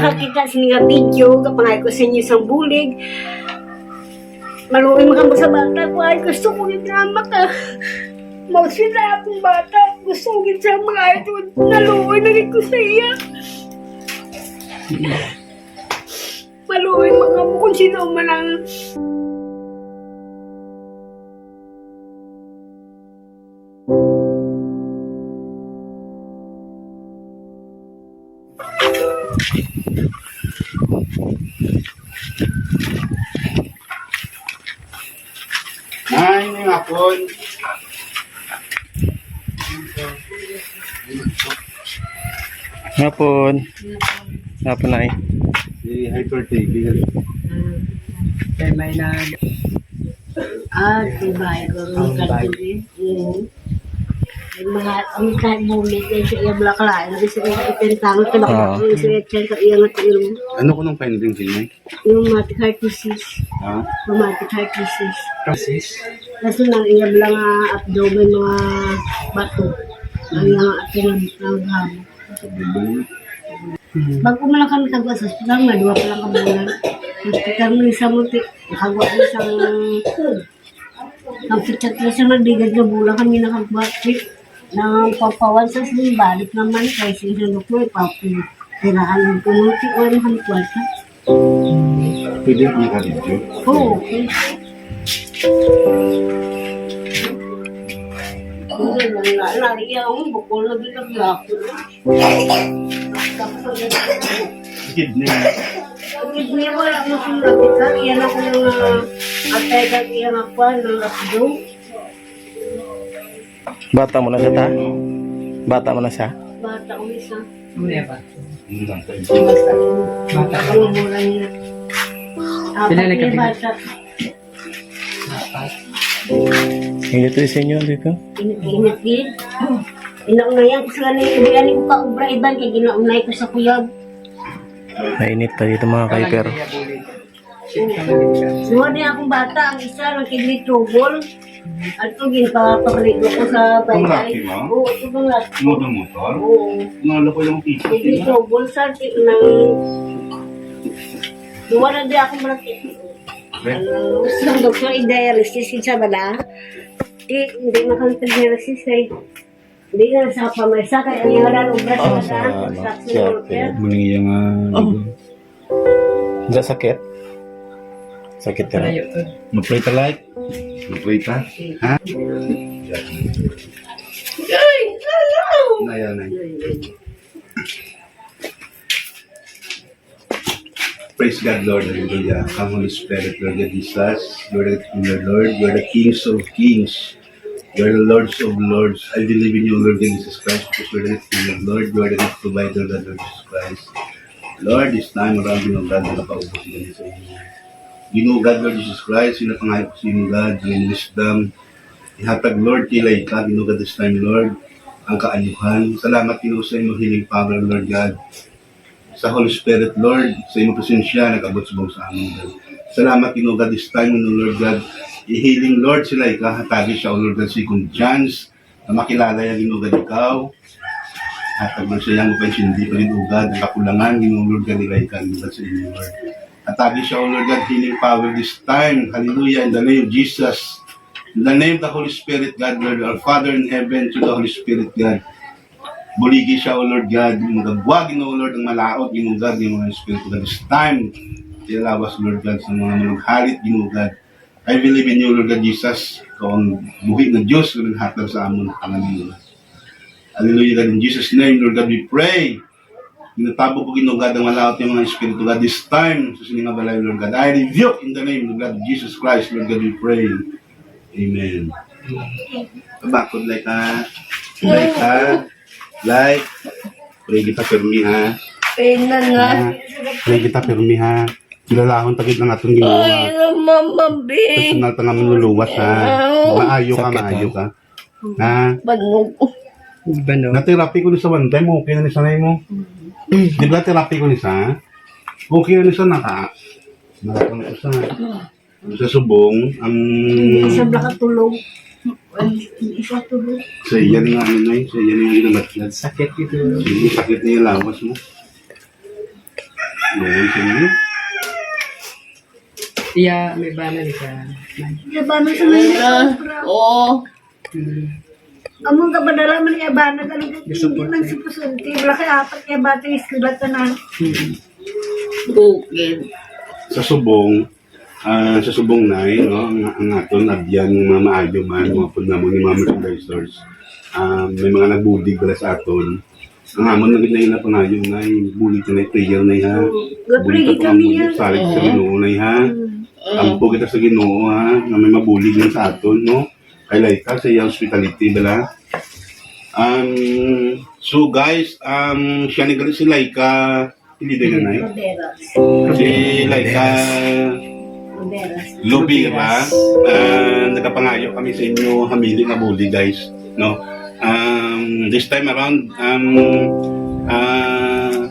nakakita sa nga video, kapangay ko sa inyo isang bulig. Maluoy mga sa bata ko, ay gusto ko yung drama ka. Mau sila akong bata, gusto ko yung sa mga ito, naluoy na rin ko sa iya. Maluoy mga mo kung sino man ang Ay, may hapon. Hapon. Hapon na eh. Si hypertaking. Kaya may na Ah, ka din. Yung mga ang bulig ay sa iya blakla, ang isa ay itentang ka Oo. na isa ay tiyang ka iya nga yung Ano ko nung finding siya? yung matic heart disease, Ha? rheumatic heart disease. Kasi nang iya lang nga abdomen mga bato. Ang iya nga ating ang ang hamo. Bago mo lang kami kagwa sa hospital, may dua pa lang kami lang. Hospital mo isa mo, nakagwa mo isang ang pichat na siya nagdigad na bulang kami nakagwa. Nang papawan sa simbalik naman kay siya doktor, papi. Tirahan ko mo, tiwan mo kami ka. Pwede ako makaridyo. Oo, okay. Lang. Kidney. Hindi mo lang mo sumulapit ka, iyan ako uh, atay ka, iyan ako, ng rapido. Bata mo na siya ta? Bata mo na siya? Bata ko isa. Ano yan ba? Lang? Bata ka. Ang mura niya. Apat din. bata. Hindi ito sa inyo dito. Init-init din. Inaunay ko sa kanila, ibigani ko ka ubra iban, kaya ginaunay ko sa kuyag. Mainit pa dito mga kaiper. Suwa din akong bata, ang isa ng kidney trouble. At ito, ginpapakaligo ko sa Ang baykay. laki mo? Oo, ito bang laki. Mo ng motor? Oo. Nalo ko yung piso. Kidney trouble sa tip ng... Suwa na din akong malaki. Ano, sa doktor, i-dialysis sa bala. Di, hindi makapag-dialysis eh. Hindi na sa pamasa, kaya ang yaran, ubra sa Oh, bala. sa ano, Construction sa- worker. Muli yung Hindi sakit? Sakit ka na. Mag-pray ta like? Mag-pray ta? Ha? Ay, hello! Ayan na. Praise God, Lord. Hallelujah. Come, Holy Spirit, Lord God Jesus. Lord, the Lord. You are the kings of kings. You are the lords of lords. I believe in you, Lord God Jesus Christ, because you are the king of Lord. You are the great provider, God, Lord Jesus Christ. Lord, this time around, you know, God, nakapaubos ka sa inyo. You know, God, Lord Jesus Christ, yun ang pangayap ko sa inyo, God, yung wisdom. Ihatag, Lord, kilay ka, you know, God, this time, Lord, ang kaanyuhan. Salamat, you know, sa inyo healing power, Lord God sa Holy Spirit, Lord, sa iyong presensya, nag-abot sa buong sa amin, God. Salamat, know, God, this time, know, Lord God, i-healing, Lord, sila, ikahatagi siya, O Lord God, second chance, na makilala yan, know, God, ikaw, at man siya yung hindi pa rin, O God, ang kakulangan, know, Lord God, nila ikaw, know, God, sa inyo, Lord. Atagi siya, O Lord God, healing power this time, hallelujah, in the name of Jesus, in the name of the Holy Spirit, God, Lord, our Father in heaven, to the Holy Spirit, God, Buligi siya, O Lord God, magagwag, O Lord, ang malaot, God, yung mga Espiritu God. This time, ilawas, Lord God, sa mga manunghalit, yung God. I believe in you, Lord God Jesus, ikaw ang buhi ng Diyos, Lord, hatag sa amon, pangalan, Lord. Hallelujah, God, in Jesus' name, Lord God, we pray. Tinatabo ko, ginugad ang malaot yung mga Espiritu God. This time, sa sininga balay, Lord God, I rebuke in the name of God, Jesus Christ, Lord God, we pray. Amen. Bakod like ha. Like ha. Like. Pray kita permi ha. Pena nga. Pray kita permi ha. Kilalahon tagid ng atong ginawa. Mama, be. Personal ta nga manluluwas ha. Maayo ka, maayo ka. Ha? Banog. Iba no? Na-therapy ko ni sa one time, okay na ni sanay mo. Di ba therapy ko ni sa? Okay na ni sa naka. Nakakang ko sa. Sa subong, ang nakatulog. Isa tulog. Sa iyan nga ano na yun, sa iyan yung ginamatlag. Sakit ito. Sige, sakit na yung lawas mo. Luoy sa inyo. Iya, may bana ni ka. Yabanan sa Manila. Oo. Hmm. Among kabadala man kaya ba nagalit Gusto po. hindi man si Pusunti. Wala kaya apat kaya bata yung eskwela tanan. Hmm. Bukid. Sa subong, ah sa subong na no, ang, ang aton abyan mga maayo man, mga pud namon ni mga merchandisers. Um, may mga nagbudig pala sa aton. Ang amon na ginayin na panayo na bulig na prayer na ha. Bulig ka kami yan. salig sa Ginoo na ha. Ampo kita sa Ginoo ha, na may mabulig lang sa aton no. Kay Laika sa iyang hospitality bala. Um, so guys, um, siya ni si Laika, hindi din na eh. Roderas. Si Laika Roderas. Lubira, uh, nagkapangayo kami sa inyo, hamili na buli guys. No? Um, this time around, um, uh,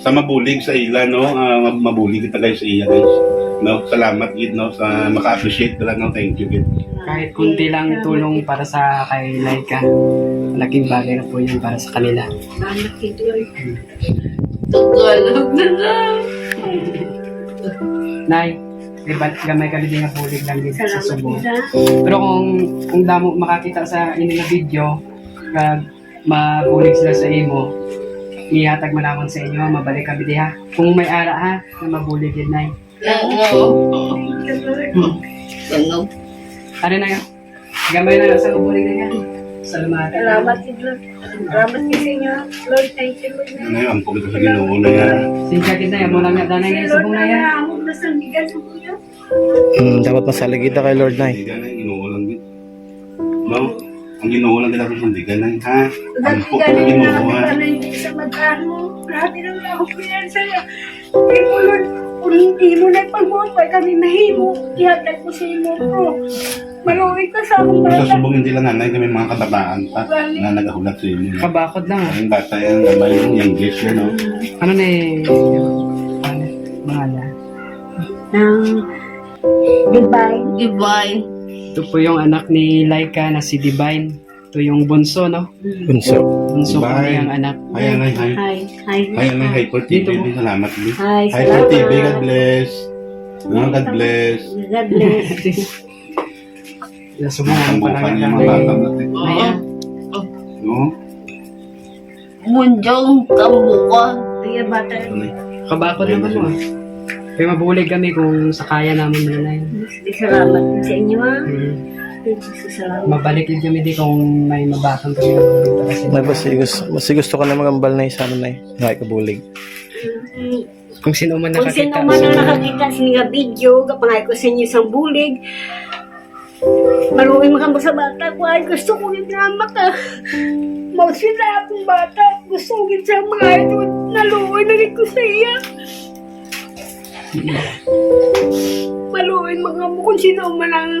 sa mabulig sa ila, no? Uh, mabulig kita guys sa iya guys. No? Salamat gid no sa maka-appreciate talaga no. Thank you gid. Kahit kunti lang tulong para sa kay Laika. Malaking bagay na po yun para sa kanila. Anak ito yun. Tagalog na lang. Nay, iba't gamay kami din nga bulig lang din sa Salamat subo. kita. Pero kung kung damo makakita sa inyo nga video, kag mabulig sila sa imo, ihatag mo naman sa inyo, mabalik kami diha. Kung may ara ha, na mabulig din nay. Oo. Ano na yun? Gamay na lang sa mabulig na yan. Salamat. Salamat kita. Salamat kita sa inyo. Lord, thank you Lord. Ano yun, ampo kita sa Ginoo na yan. Sinsya kita yan, mula nga danay nga Lord, subong na yan. Na sa kuya. Hmm, dapat masalig kita kay Lord na Hindi ka na, Ginoo lang gid. No? Ang Ginoo lang kita sa sandigan na ha. Dati Ampo ka galing na ako na hindi sa magkano. Grabe lang ako piyan sa'yo. Hindi mo Lord, kung hindi mo nagpagbuot pa kami mahimo, ihatag ko sa imo ko. Maluwi ka sa akong Sa bata. subong hindi lang nanay kami mga katabaan pa na nagahulat sa inyo. no? Kabakod lang. Ang bata yan, gamay yung yan, no? Ano na eh, ano, na. Ng divine. Divine. Ito po yung anak ni Laika na si Divine. Ito yung bunso, no? Bunso. Bunso po Divine. niyang anak. Hi, Anay, hi. Hi. Hi. Hi, Anay, hi for TV. Dito. Salamat, Lee. Hi, Hi for salamat. TV, God bless. No, God bless. God bless. Nasubukan Ang ko bukan lang ang mga bata natin. Oo. No? Munjong kambukan. Kaya bata. Anay. Kabakod naman mo ah. Kaya mabulig kami kung sa kaya namin na na yun. Salamat din sa inyo ha. You sa salamat. Mabalik din kami di kung may mabakang kami May basi gusto, basi gusto ka na magambal na isa na eh. Ngay kabulig. Kung sino man Kung nakakita. sino man ang nakakita sa nga video, kapangay ko sa inyo isang bulig, maluwi mo sa bata ko, ay gusto ko yung drama ka. Mau sila akong bata, gusto ko yung mga ito, naluwi na rin ko sa iya. Maluwi mga mo kung sino man ang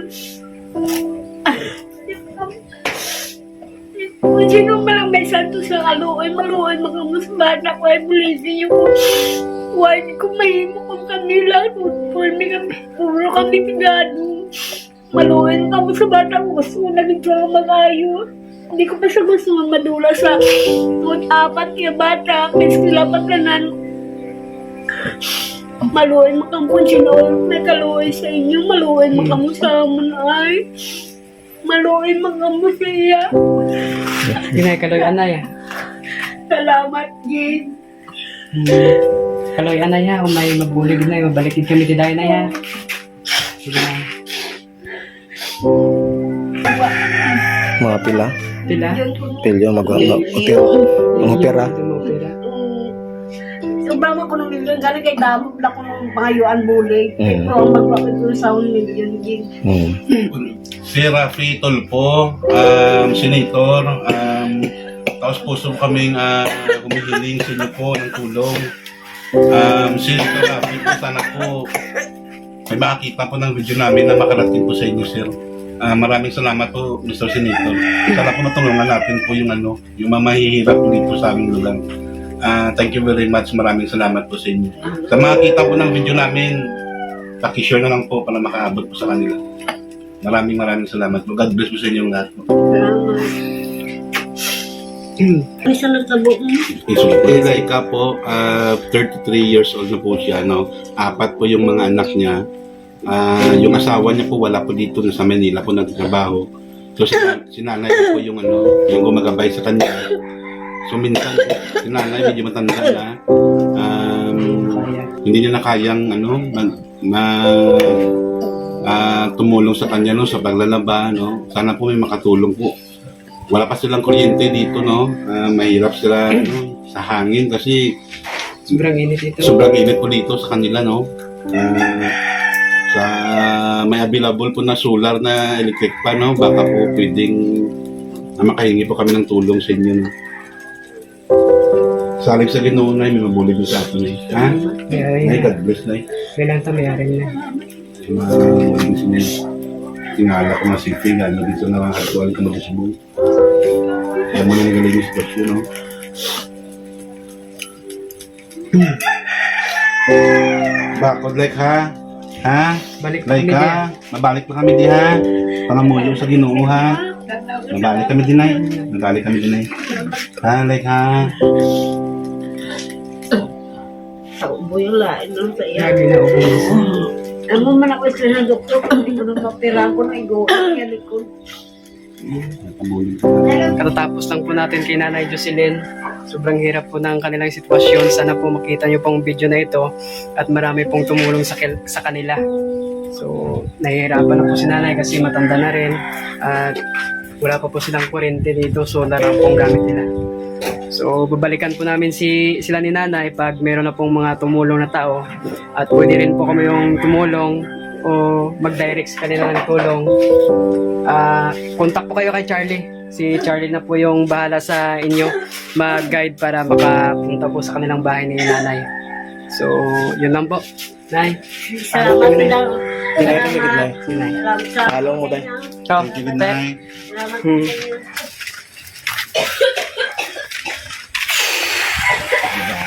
kung sino man ang may santo sa kaluoy, maluoy mga mas bata ko ay bulisin yung Why ko mahimo kung kanila Puro kami, puro kami pigado Maluin ka mo sa bata ko Gusto ko naging sa magayo. Hindi ko pa siya gusto madula sa Tut apat kaya bata Kaya sila patanan Maluin mo kang kung sino May kaluoy sa inyo Maluin mo kamo sa amon ay Maluin mo kamo sa iya Ginay kaloy anay ah. Salamat Jane Hmm. Kaloy anay ha, kung may mabulig na mabalik din kami na ya. Sige na. Mga pila. Pila? Pilyo mag mag Sobrang ako ng milyon, galing kay Damo, wala ko ng pangayuan bulig. Mm. Pero ang magpapit ko sa 1 million din. Hmm. Si Rafi Tolpo, um, Senator, um, tapos puso kaming uh, humihiling sa inyo po ng tulong. Um, Senator Rafi po, sana po may makakita po ng video namin na makarating po sa inyo, sir. Ah, maraming salamat po, Mr. Senator. Sana po matulungan natin po yung ano, yung mga mahihirap po dito sa aming lugar. Ah, thank you very much. Maraming salamat po sa inyo. Sa makakita po ng video namin, pakishare na lang po para makaabot po sa kanila. Maraming maraming salamat po. God bless po sa inyong lahat po. Salamat. May sunod na mo. So, eh, Laika po, ah, 33 years old na po siya, no? Apat po yung mga anak niya. Ah, yung asawa niya po, wala po dito sa Manila po nagtatrabaho. So, si, si nanay po yung ano, yung gumagabay sa kanya. So, minsan, si nanay medyo matanda na. Um, hindi niya na kayang, ano, mag, ma, ah, tumulong sa kanya, no, sa paglalaba, no? Sana po may makatulong po wala pa silang kuryente dito, no? Ah, mahirap sila ano, sa hangin kasi Sobrang init ito. sobrang init po dito sa kanila, no? Ah, sa may available po na solar na electric pa, no? Baka po pwedeng ah, makahingi po kami ng tulong sa inyo, no? Salig sa Ginoo na may mabulig sa atin, eh. Ha? Kaya Ay, yun. God bless na. Kailan ito mayaring na. Sa. Tingala ko na si Phil, ano dito na ang actual ko mag-isubong. Kaya mo nang galing yung sitwasyon, no? Bakod like ha? Ha? Balik Like ha? Mabalik pa kami di ha? Pangamuyo sa ginoo ha? Mabalik kami din ay. Mabalik kami din ay. Ha? Like ha? Taubo yung lain lang sa iya. Lagi na ubos. Ano mo man ako isa ng doktor, hindi ko nang mapirang ko na igo. Kaya likod. Katatapos lang po natin kay Nanay Jocelyn. Sobrang hirap po ng kanilang sitwasyon. Sana po makita niyo pong video na ito at marami pong tumulong sa, sa kanila. So, nahihirapan na po si Nanay kasi matanda na rin at wala pa po silang kurente dito. Solar ang pong gamit nila. So, babalikan po namin si sila ni Nanay pag meron na pong mga tumulong na tao at pwede rin po kami yung tumulong o mag-direct sa kanila ng tulong. Ah, contact po kayo kay Charlie. Si Charlie na po yung bahala sa inyo mag-guide para makapunta po sa kanilang bahay ni Nanay. So, yun lang po. Nay. Salamat lang. Dinay ka na gid nay. Nay. Salamat sa Halong mo, Day. Ciao. Thank you, good night. Salamat Hmm. sa inyo.